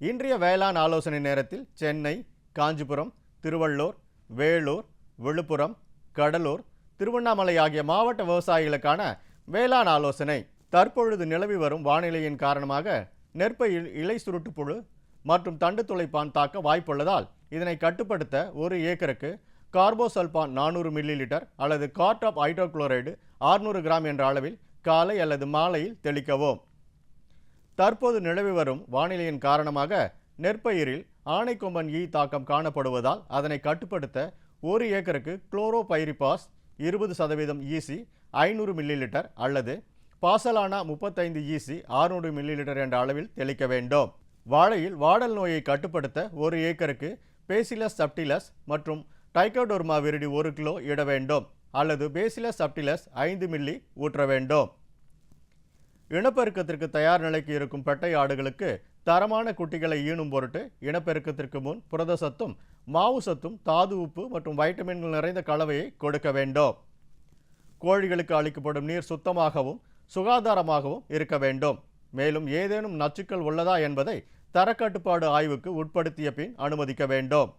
இன்றைய வேளாண் ஆலோசனை நேரத்தில் சென்னை காஞ்சிபுரம் திருவள்ளூர் வேலூர் விழுப்புரம் கடலூர் திருவண்ணாமலை ஆகிய மாவட்ட விவசாயிகளுக்கான வேளாண் ஆலோசனை தற்பொழுது நிலவி வரும் வானிலையின் காரணமாக நெற்பயில் இலை சுருட்டு புழு மற்றும் தண்டு துளைப்பான் தாக்க வாய்ப்புள்ளதால் இதனை கட்டுப்படுத்த ஒரு ஏக்கருக்கு கார்போசல்பான் நானூறு மில்லி லிட்டர் அல்லது கார்ட் ஆஃப் ஹைட்ரோகுளோரைடு 600 கிராம் என்ற அளவில் காலை அல்லது மாலையில் தெளிக்கவும். தற்போது நிலவி வரும் வானிலையின் காரணமாக நெற்பயிரில் ஆனைக்கொம்பன் ஈ தாக்கம் காணப்படுவதால் அதனை கட்டுப்படுத்த ஒரு ஏக்கருக்கு குளோரோபைரிபாஸ் இருபது சதவீதம் ஈசி ஐநூறு மில்லி லிட்டர் அல்லது பாசலானா முப்பத்தைந்து ஈசி 600 மில்லி லிட்டர் என்ற அளவில் தெளிக்க வேண்டும். வாழையில் வாடல் நோயை கட்டுப்படுத்த ஒரு ஏக்கருக்கு பேசிலஸ் சப்டிலஸ் மற்றும் டைக்கோடோர்மா விருடி ஒரு கிலோ இட வேண்டும் அல்லது பேசிலஸ் சப்டிலஸ் ஐந்து மில்லி ஊற்ற வேண்டும். இனப்பெருக்கத்திற்கு தயார் நிலைக்கு இருக்கும் பெட்டை ஆடுகளுக்கு தரமான குட்டிகளை ஈனும் பொருட்டு இனப்பெருக்கத்திற்கு முன் புரத சத்தும் மாவு சத்தும் தாது உப்பு மற்றும் வைட்டமின்கள் நிறைந்த கலவையை கொடுக்க வேண்டும். கோழிகளுக்கு அளிக்கப்படும் நீர் சுத்தமாகவும் சுகாதாரமாகவும் இருக்க வேண்டும். மேலும் ஏதேனும் நச்சுக்கள் உள்ளதா என்பதை தரக்கட்டுப்பாடு ஆய்வுக்கு உட்படுத்திய பின் அனுமதிக்க வேண்டும்.